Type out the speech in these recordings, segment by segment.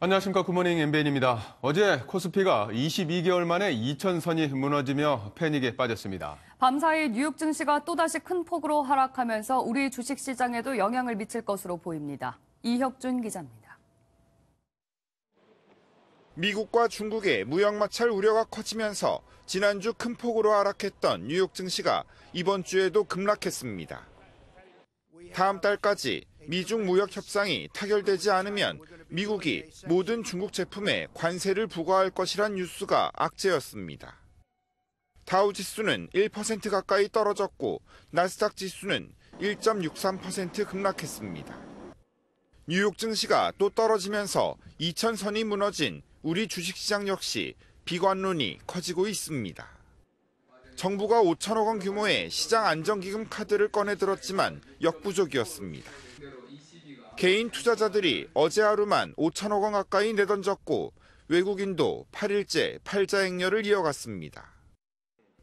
안녕하십니까. 굿모닝 엠베인입니다. 어제 코스피가 22개월 만에 2천선이 무너지며 패닉에 빠졌습니다. 밤사이 뉴욕 증시가 또다시 큰 폭으로 하락하면서 우리 주식시장에도 영향을 미칠 것으로 보입니다. 이혁준 기자입니다. 미국과 중국의 무역 마찰 우려가 커지면서 지난주 큰 폭으로 하락했던 뉴욕 증시가 이번 주에도 급락했습니다. 다음 달까지 미중 무역 협상이 타결되지 않으면 미국이 모든 중국 제품에 관세를 부과할 것이란 뉴스가 악재였습니다. 다우 지수는 1% 가까이 떨어졌고 나스닥 지수는 1.63% 급락했습니다. 뉴욕 증시가 또 떨어지면서 2천선이 무너진 우리 주식시장 역시 비관론이 커지고 있습니다. 정부가 5천억 원 규모의 시장 안정기금 카드를 꺼내들었지만 역부족이었습니다. 개인 투자자들이 어제 하루만 5천억 원 가까이 내던졌고 외국인도 8일째 팔자 행렬을 이어갔습니다.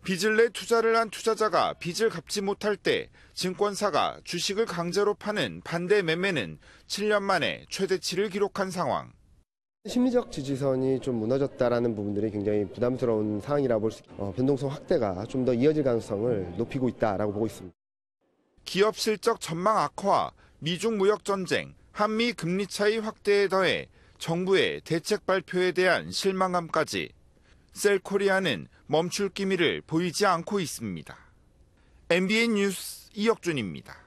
빚을 내 투자를 한 투자자가 빚을 갚지 못할 때 증권사가 주식을 강제로 파는 반대 매매는 7년 만에 최대치를 기록한 상황. 심리적 지지선이 좀 무너졌다라는 부분들이 굉장히 부담스러운 상황이라 볼 수, 어, 변동성 확대가 좀 더 이어질 가능성을 높이고 있다라고 보고 있습니다. 기업 실적 전망 악화와 미중 무역 전쟁, 한미 금리 차이 확대에 더해 정부의 대책 발표에 대한 실망감까지 셀코리아는 멈출 기미를 보이지 않고 있습니다. MBN 뉴스 이혁준입니다.